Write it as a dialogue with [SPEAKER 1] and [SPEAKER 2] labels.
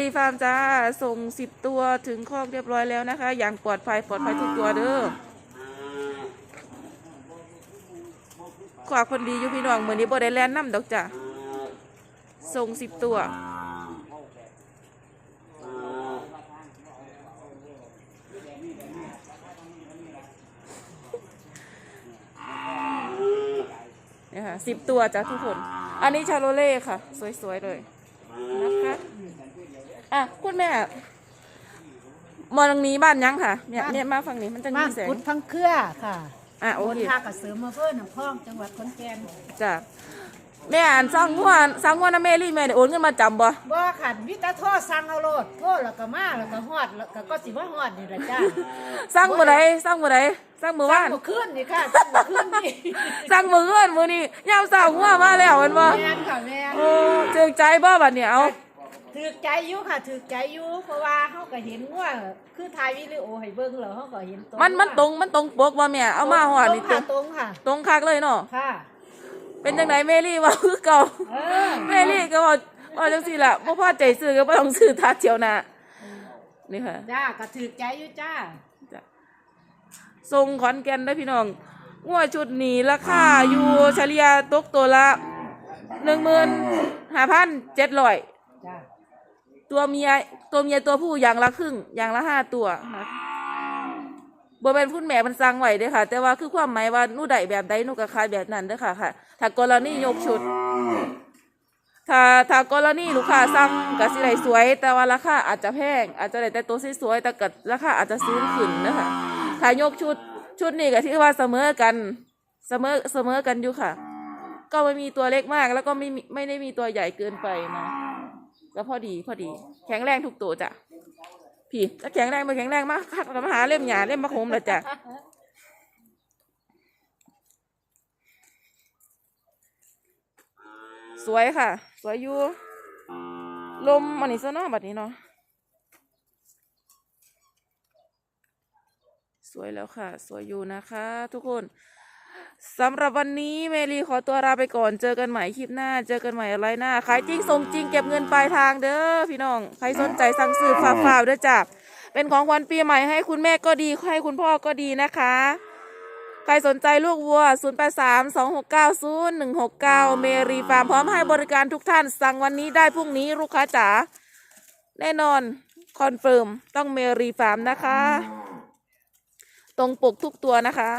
[SPEAKER 1] รีฟาร์มจ้า ส่งสิบตัวถึงคอกเรียบร้อยแล้วนะคะ อย่างปลอดภัยปลอดภัยทุกตัวเด้อขวาคนดีอยู่พี่น้องเหมือนนี้บ่ได้แลนน้ำดอกจ้ะส่งสิบตัว เนี่ยค่ะสิบตัวจ้ะทุกคน อันนี้ชาโลเล่ค่ะ สวย ๆ เลยนะคะ อะคุณแม่มองตรงนี้บ้านยังค่ะเนี่ย
[SPEAKER 2] บ้าน
[SPEAKER 1] เนี่ยมาฝั่งนี้มันจะ
[SPEAKER 2] บ้า
[SPEAKER 1] มี
[SPEAKER 2] น
[SPEAKER 1] แสง
[SPEAKER 2] กุดพังเครือค่ะ
[SPEAKER 1] อะโอ
[SPEAKER 2] โอน
[SPEAKER 1] เค
[SPEAKER 2] ทากับเสริมมาเพื่อหนองพองจังหวัดขอนแก่น
[SPEAKER 1] จ้ะแม่อ่านสร้างหัวสร้างหัวนะแม่รี่แม่ได้โอนเงินมาจำบ่
[SPEAKER 2] บ่ขันวิตาโทษสั่งเอาโลดโทษแล้วก็มาแล้วก็ฮอดแล้วก็ก็สิว่าฮอดนี่ล่ะจ้า
[SPEAKER 1] สร้างมือไหนสร้างมือไหนสร้างมือ
[SPEAKER 2] สั่
[SPEAKER 1] ว่างน
[SPEAKER 2] บ่ขึ้นนี่ค่ะสั่งบ่ขึ้นนี่
[SPEAKER 1] สร้างมือเงินมือนี่ยามสร้างหัวมาแล้วแมันบ่
[SPEAKER 2] แม่นค่ะแม่น
[SPEAKER 1] โอ้เจิงใจบ่บัดเนี่ยเอา
[SPEAKER 2] ถือใจอยู่ค่ะถือใจอยู่เพราะว่าเฮาก็เห็นว่าคือถ่ายวิดีโอให้เบิ่งแล้วเฮาก็เห็น
[SPEAKER 1] มันมันตรงมันตรงปกบ่แม่เอามาหอดนี่
[SPEAKER 2] ต
[SPEAKER 1] ต
[SPEAKER 2] ร
[SPEAKER 1] รงง
[SPEAKER 2] ค่ะตรงค่ะ
[SPEAKER 1] ตรงคักเลยเนาะ
[SPEAKER 2] ค่ะ
[SPEAKER 1] เป็นจังไดแม่รี่ว่าคือเก่า
[SPEAKER 2] เออ
[SPEAKER 1] แม่ลี่ก็บอกว่าจังสี่ละพ่อพ่อใจซื้อก็บ่ต้องซื้อทัดเจียวนะนี่ค่ะ
[SPEAKER 2] จ้าก็ถือใจอยู่จ้า
[SPEAKER 1] ทรงขอนแก่นได้อพี่น้องงัวชุดนี้ราคาอยู่เฉลี่ยตกตัวละหนึ่งหมื่นห้าพันเจ็ดร้อย
[SPEAKER 2] จ้า
[SPEAKER 1] ตัวเมียตัวเมียตัวผู้อย่างละครึ่ง อย่างละห้าตัวนะบ่เป็นพุ่นแม่มันสั่งไหวเด้อค่ะ แต่ว่าคือความหมายว่านูได้แบบใดนูก็ขายแบบนั้นเด้อค่ะค่ะ ถ้ากรณียกชุด ถ้าถ้ากรณีลูกค้าสั่งก็สิได้สวย แต่ว่าราคาอาจจะแพงอาจจะได้แต่ตัวสวยแต่ก็ราคาอาจจะสูงขึ้นนะคะถ้ายกชุดชุดนี้ก็ถือว่าเสมอกันเสมอเสมอกันอยู่ค่ะ ก็ไม่มีตัวเล็กมากแล้วก็ไม่ไม่ได้มีตัวใหญ่เกินไปนะ ก็พอดีพอดี แข็งแรงทุกตัวจ้ะพี่ถ้าแข็งแรงมาแข็งแรงมากคักมาหาเล่มหยาเล่มมะขมเลยจ้ะสวยค่ะ สวยอยู่ลมอันนี้ซะเนาะบัดนี้เนาะสวยแล้วค่ะ สวยอยู่นะคะ ทุกคน สำหรับวันนี้เมลีขอตัวลาไปก่อน เจอกันใหม่คลิปหน้า เจอกันใหม่อะไรหน้า ขายจริงส่งจริงเก็บเงินปลายทางเด้อพี่น้อง ใครสนใจสั่งซื้อฝากฝากด้วยจ้ะ เป็นของขวัญปีใหม่ให้คุณแม่ก็ดี ให้คุณพ่อก็ดีนะคะ ใครสนใจลูกวัว 0 8 3 2 6 9 0 1 6 9 เมรีฟาร์มพร้อมให้บริการทุกท่าน สั่งวันนี้ได้พรุ่งนี้ลูกค้าจ๋า แน่นอน คอนเฟิร์ม ต้องเมรีฟาร์มนะคะ ตรงปกทุกตัวนะคะ